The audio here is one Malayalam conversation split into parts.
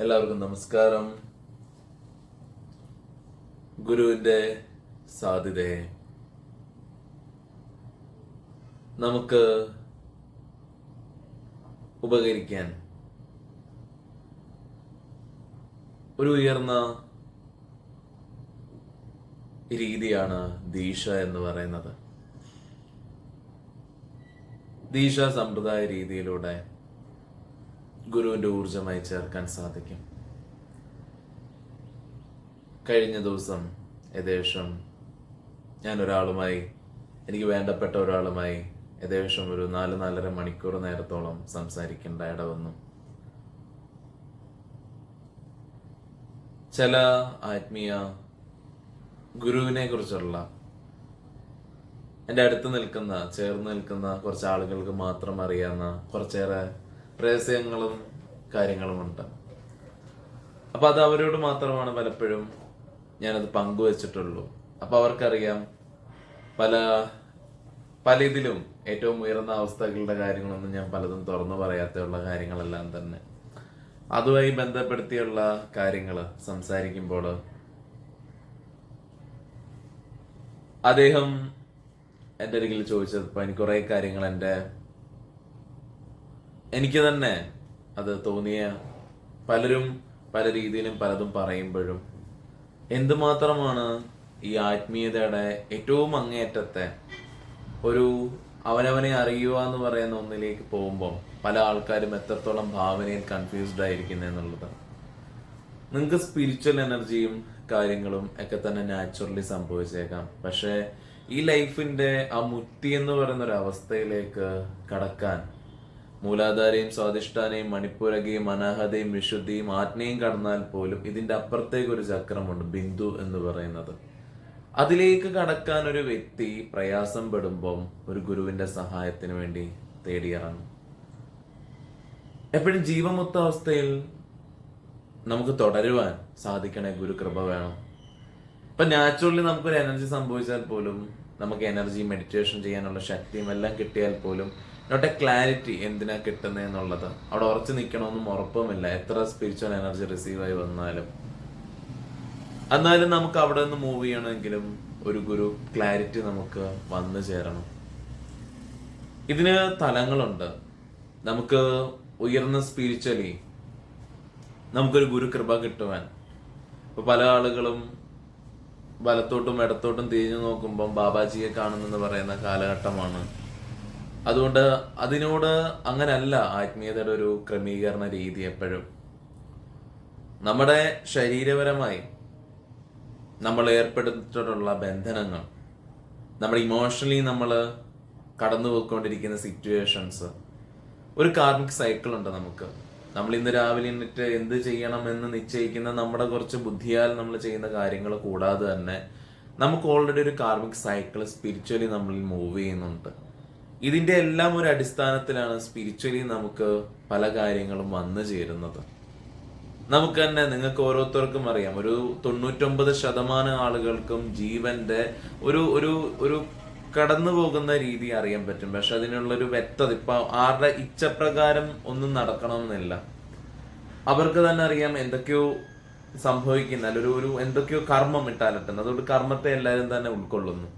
എല്ലാവർക്കും നമസ്കാരം. ഗുരുവിന്റെ സാധ്യതയെ. നമുക്ക് ഉപകരിക്കാൻ ഒരു ഉയർന്ന രീതിയാണ് ദീക്ഷ എന്ന് പറയുന്നത്. ദീക്ഷ സമ്പ്രദായ രീതിയിലൂടെ ഗുരുവിന്റെ ഊർജമായി ചേർക്കാൻ സാധിക്കും. കഴിഞ്ഞ ദിവസം ഏകദേശം ഞാൻ ഒരാളുമായി എനിക്ക് വേണ്ടപ്പെട്ട ഒരാളുമായി ഏകദേശം ഒരു നാല് നാലര മണിക്കൂർ നേരത്തോളം സംസാരിക്കേണ്ട ഇട വന്നു. ചില ആത്മീയ ഗുരുവിനെ കുറിച്ചുള്ള എന്റെ അടുത്ത് നിൽക്കുന്ന ചേർന്ന് നിൽക്കുന്ന കുറച്ച് ആളുകൾക്ക് മാത്രം അറിയാവുന്ന കുറച്ചേറെ രഹസ്യങ്ങളും കാര്യങ്ങളുമുണ്ട് അപ്പൊ അത് അവരോട് മാത്രമാണ് പലപ്പോഴും ഞാനത് പങ്കുവച്ചിട്ടുള്ളൂ. അപ്പൊ അവർക്കറിയാം പല പല ഇതിലും ഏറ്റവും ഉയർന്ന അവസ്ഥകളുടെ കാര്യങ്ങളൊന്നും ഞാൻ പലതും തുറന്നു പറയാത്തുള്ള കാര്യങ്ങളെല്ലാം തന്നെ. അതുമായി ബന്ധപ്പെടുത്തിയുള്ള കാര്യങ്ങൾ സംസാരിക്കുമ്പോൾ അദ്ദേഹം എന്റെ അരികിൽ ചോദിച്ചപ്പോൾ എനിക്ക് കുറേ കാര്യങ്ങൾ എന്റെ എനിക്ക് തന്നെ അത് തോന്നിയ പലരും പല രീതിയിലും പലതും പറയുമ്പോഴും എന്തുമാത്രമാണ് ഈ ആത്മീയതയുടെ ഏറ്റവും അങ്ങേയറ്റത്തെ ഒരു അവനവനെ അറിയുക എന്ന് പറയുന്ന ഒന്നിലേക്ക് പോകുമ്പോൾ പല ആൾക്കാരും എത്രത്തോളം ഭാവനയിൽ കൺഫ്യൂസ്ഡ് ആയിരിക്കുന്നു എന്നുള്ളത്. നിങ്ങൾക്ക് സ്പിരിച്വൽ എനർജിയും കാര്യങ്ങളും ഒക്കെ തന്നെ നാച്ചുറലി സംഭവിച്ചേക്കാം. പക്ഷേ ഈ ലൈഫിന്റെ ആ മുക്തി എന്ന് പറയുന്ന ഒരു അവസ്ഥയിലേക്ക് കടക്കാൻ മൂലാധാരയും സ്വാധിഷ്ഠാനയും മണിപ്പുരകയും അനാഹതയും വിശുദ്ധിയും ആജ്ഞയും കടന്നാൽ പോലും ഇതിന്റെ അപ്പുറത്തേക്ക് ഒരു ചക്രമുണ്ട് ബിന്ദു എന്ന് പറയുന്നത്. അതിലേക്ക് കടക്കാൻ ഒരു വ്യക്തി പ്രയാസം പെടുമ്പം ഒരു ഗുരുവിന്റെ സഹായത്തിന് വേണ്ടി തേടിയിറങ്ങും. എപ്പോഴും ജീവമുക്ത അവസ്ഥയിൽ നമുക്ക് തുടരുവാൻ സാധിക്കണേ ഗുരുകൃപ വേണം. ഇപ്പൊ നാച്ചുറലി നമുക്കൊരു എനർജി സംഭവിച്ചാൽ പോലും നമുക്ക് എനർജി മെഡിറ്റേഷൻ ചെയ്യാനുള്ള ശക്തിയും എല്ലാം കിട്ടിയാൽ പോലും നോട്ട് എ ക്ലാരിറ്റി എന്തിനാ കിട്ടുന്നത് എന്നുള്ളത് അവിടെ ഉറച്ചു നിൽക്കണമെന്നും ഉറപ്പുമില്ല. എത്ര സ്പിരിച്വൽ എനർജി റിസീവ് ആയി വന്നാലും. എന്നാലും നമുക്ക് അവിടെ നിന്ന് മൂവ് ചെയ്യണമെങ്കിലും ഒരു ഗുരു ക്ലാരിറ്റി നമുക്ക് വന്നു ചേരണം. ഇതിന് തലങ്ങളുണ്ട്. നമുക്ക് ഉയർന്ന സ്പിരിച്വലി നമുക്കൊരു ഗുരു കൃപ കിട്ടുവാൻ. ഇപ്പൊ പല ആളുകളും വലത്തോട്ടും ഇടത്തോട്ടും തിരിഞ്ഞു നോക്കുമ്പം ബാബാജിയെ കാണുന്നെന്ന് പറയുന്ന കാലഘട്ടമാണ്. അതുകൊണ്ട് അതിനോട് അങ്ങനല്ല ആത്മീയതയുടെ ഒരു ക്രമീകരണ രീതി എപ്പോഴും. നമ്മുടെ ശരീരപരമായി നമ്മൾ ഏർപ്പെടുത്തിട്ടുള്ള ബന്ധനങ്ങൾ നമ്മൾ ഇമോഷണലി നമ്മൾ കടന്നു പോയിക്കൊണ്ടിരിക്കുന്ന സിറ്റുവേഷൻസ് ഒരു കാർമിക് സൈക്കിൾ ഉണ്ട് നമുക്ക്. നമ്മൾ ഇന്ന് രാവിലെ എന്നിട്ട് എന്ത് ചെയ്യണം എന്ന് നിശ്ചയിക്കുന്ന നമ്മുടെ കുറച്ച് ബുദ്ധിയാൽ നമ്മൾ ചെയ്യുന്ന കാര്യങ്ങൾ കൂടാതെ തന്നെ നമുക്ക് ഓൾറെഡി ഒരു കാർമിക് സൈക്കിൾ സ്പിരിച്വലി നമ്മൾ മൂവ് ചെയ്യുന്നുണ്ട്. ഇതിന്റെ എല്ലാം ഒരു അടിസ്ഥാനത്തിലാണ് സ്പിരിച്വലി നമുക്ക് പല കാര്യങ്ങളും വന്നു ചേരുന്നത്. നമുക്ക് തന്നെ നിങ്ങൾക്ക് ഓരോരുത്തർക്കും അറിയാം. ഒരു തൊണ്ണൂറ്റൊമ്പത് ശതമാനം ആളുകൾക്കും ജീവന്റെ ഒരു ഒരു ഒരു കടന്നു പോകുന്ന രീതി അറിയാൻ പറ്റും. പക്ഷെ അതിനുള്ളൊരു വ്യക്തത ഇപ്പൊ ആരുടെ ഇച്ഛപ്രകാരം ഒന്നും നടക്കണമെന്നില്ല. അവർക്ക് തന്നെ അറിയാം എന്തൊക്കെയോ സംഭവിക്കുന്ന അല്ലെങ്കിൽ ഒരു ഒരു എന്തൊക്കെയോ കർമ്മം ഇട്ടാലിട്ടുണ്ട് അതുകൊണ്ട് കർമ്മത്തെ എല്ലാവരും തന്നെ ഉൾക്കൊള്ളുന്നു.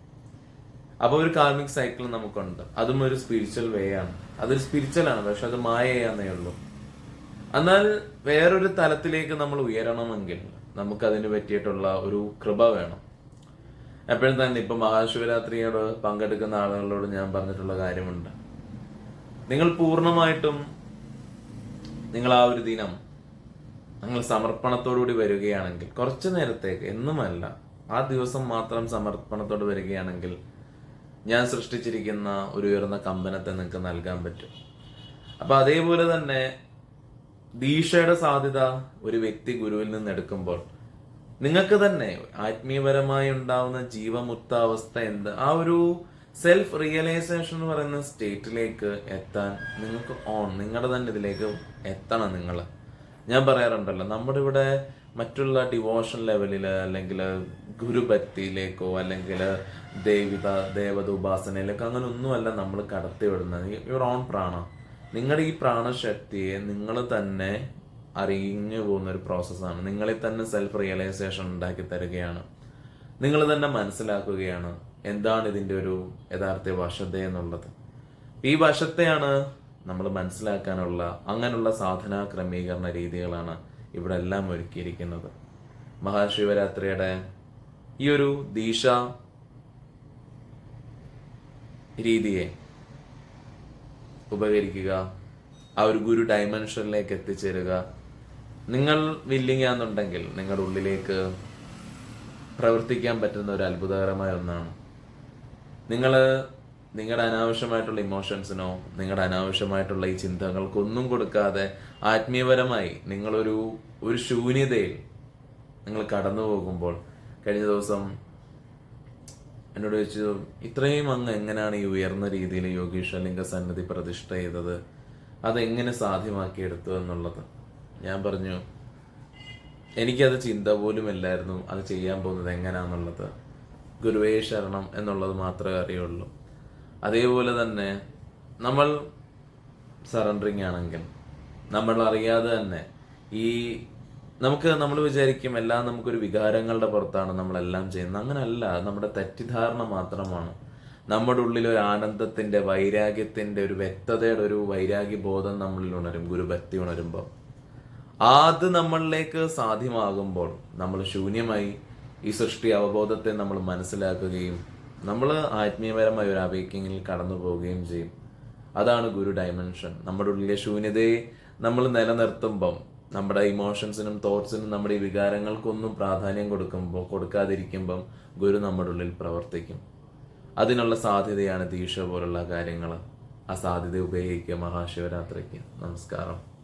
അപ്പൊ ഒരു കാർമിക് സൈക്കിൾ നമുക്കുണ്ട്. അതും ഒരു സ്പിരിച്വൽ വേ ആണ്. അതൊരു സ്പിരിച്വൽ ആണ് പക്ഷെ അത് മായയാന്നേ ഉള്ളൂ. എന്നാൽ വേറൊരു തലത്തിലേക്ക് നമ്മൾ ഉയരണമെങ്കിൽ നമുക്ക് അതിന് പറ്റിയിട്ടുള്ള ഒരു കൃപ വേണം. എപ്പോഴും തന്നെ ഇപ്പൊ മഹാശിവരാത്രിയോട് പങ്കെടുക്കുന്ന ആളുകളോട് ഞാൻ പറഞ്ഞിട്ടുള്ള കാര്യമുണ്ട്. നിങ്ങൾ പൂർണമായിട്ടും നിങ്ങൾ ആ ഒരു ദിനം നിങ്ങൾ സമർപ്പണത്തോടുകൂടി വരികയാണെങ്കിൽ കുറച്ചു നേരത്തേക്ക് എന്നുമല്ല ആ ദിവസം മാത്രം സമർപ്പണത്തോട് വരികയാണെങ്കിൽ ഞാൻ സൃഷ്ടിച്ചിരിക്കുന്ന ഒരു ഉയർന്ന കമ്പനത്തെ നിങ്ങൾക്ക് നൽകാൻ പറ്റും. അപ്പൊ അതേപോലെ തന്നെ ദീക്ഷയുടെ സാധ്യത ഒരു വ്യക്തി ഗുരുവിൽ നിന്ന് എടുക്കുമ്പോൾ നിങ്ങൾക്ക് തന്നെ ആത്മീയപരമായി ഉണ്ടാവുന്ന ജീവമുക്ത അവസ്ഥ എന്ത്? ആ ഒരു സെൽഫ് റിയലൈസേഷൻ എന്ന് പറയുന്ന സ്റ്റേറ്റിലേക്ക് എത്താൻ നിങ്ങൾക്ക് ഓൺ നിങ്ങളുടെ തന്നെ ഇതിലേക്ക് എത്തണം നിങ്ങൾ ഞാൻ പറയാറുണ്ടല്ലോ നമ്മുടെ ഇവിടെ മറ്റുള്ള ഡിവോഷൻ ലെവലിൽ അല്ലെങ്കിൽ ഗുരുഭക്തിയിലേക്കോ അല്ലെങ്കിൽ ദേവിത ദേവത ഉപാസനയിലേക്കോ അങ്ങനെ ഒന്നുമല്ല നമ്മൾ കടത്തി വിടുന്നത് യുവർ ഓൺ പ്രാണ നിങ്ങളുടെ ഈ പ്രാണശക്തിയെ നിങ്ങൾ തന്നെ അറിഞ്ഞു പോകുന്ന ഒരു പ്രോസസ്സാണ് നിങ്ങളെ തന്നെ സെൽഫ് റിയലൈസേഷൻ ഉണ്ടാക്കി തരികയാണ്. നിങ്ങൾ തന്നെ മനസ്സിലാക്കുകയാണ് എന്താണ് ഇതിന്റെ ഒരു യഥാർത്ഥ വശത എന്നുള്ളത്. ഈ വശത്തെയാണ് നമ്മൾ മനസ്സിലാക്കാനുള്ള അങ്ങനെയുള്ള സാധനാ ക്രമീകരണ രീതികളാണ് ഇവിടെ എല്ലാം ഒരുക്കിയിരിക്കുന്നത്. മഹാശിവരാത്രിയുടെ ഈ ഒരു ദീക്ഷ രീതിയെ ഉപകരിക്കുക ആ ഒരു ഗുരു ഡയമെൻഷനിലേക്ക് എത്തിച്ചേരുക. നിങ്ങൾ വില്ലിങ് ആണെന്നുണ്ടെങ്കിൽ നിങ്ങളുടെ ഉള്ളിലേക്ക് പ്രവർത്തിക്കാൻ പറ്റുന്ന ഒരു അത്ഭുതകരമായ ഒന്നാണ്. നിങ്ങൾ നിങ്ങളുടെ അനാവശ്യമായിട്ടുള്ള ഇമോഷൻസിനോ നിങ്ങളുടെ അനാവശ്യമായിട്ടുള്ള ഈ ചിന്തകൾക്കൊന്നും കൊടുക്കാതെ ആത്മീയപരമായി നിങ്ങളൊരു ഒരു ശൂന്യതയിൽ നിങ്ങൾ കടന്നു പോകുമ്പോൾ കഴിഞ്ഞ ദിവസം എന്നോട് ചോദിച്ചു ഇത്രയും അങ്ങ് എങ്ങനെയാണ് ഈ ഉയർന്ന രീതിയിൽ യോഗീശ്വരലിംഗ സന്നിധി പ്രതിഷ്ഠ ചെയ്തത്? അതെങ്ങനെ സാധ്യമാക്കിയെടുത്തു എന്നുള്ളത്? ഞാൻ പറഞ്ഞു എനിക്കത് ചിന്ത പോലും ഇല്ലായിരുന്നു. അത് ചെയ്യാൻ പോകുന്നത് എങ്ങനെയാണെന്നുള്ളത് ഗുരുവേ ശരണം എന്നുള്ളത് മാത്രമേ അറിയുള്ളൂ. അതേപോലെ തന്നെ നമ്മൾ സറണ്ടറിങ് ആണെങ്കിൽ നമ്മൾ അറിയാതെ തന്നെ ഈ നമുക്ക് നമ്മൾ വിചാരിക്കും എല്ലാം നമുക്കൊരു വികാരങ്ങളുടെ പുറത്താണ് നമ്മളെല്ലാം ചെയ്യുന്നത്. അങ്ങനല്ല നമ്മുടെ തെറ്റിദ്ധാരണ മാത്രമാണ്. നമ്മുടെ ഉള്ളിൽ ഒരു ആനന്ദത്തിന്റെ വൈരാഗ്യത്തിന്റെ ഒരു വ്യക്തതയുടെ ഒരു വൈരാഗ്യ ബോധം നമ്മളിൽ ഉണരും ഗുരുഭക്തി ഉണരുമ്പോൾ അത് നമ്മളിലേക്ക് സാധ്യമാകുമ്പോൾ നമ്മൾ ശൂന്യമായി ഈ സൃഷ്ടി അവബോധത്തെ നമ്മൾ മനസ്സിലാക്കുകയും നമ്മൾ ആത്മീയപരമായ ഒരു അവേക്കിങ്ങിൽ കടന്നു പോവുകയും ചെയ്യും. അതാണ് ഗുരു ഡയമെൻഷൻ നമ്മുടെ ഉള്ളിലെ ശൂന്യതയെ നമ്മൾ നിലനിർത്തുമ്പം നമ്മുടെ ഇമോഷൻസിനും തോട്ട്സിനും നമ്മുടെ ഈ വികാരങ്ങൾക്കൊന്നും പ്രാധാന്യം കൊടുക്കുമ്പോൾ കൊടുക്കാതിരിക്കുമ്പം ഗുരു നമ്മുടെ ഉള്ളിൽ പ്രവർത്തിക്കും. അതിനുള്ള സാധ്യതയാണ് ദീക്ഷ പോലുള്ള കാര്യങ്ങൾ ആ സാധ്യത ഉപയോഗിക്കുക മഹാശിവരാത്രിക്ക്. നമസ്കാരം.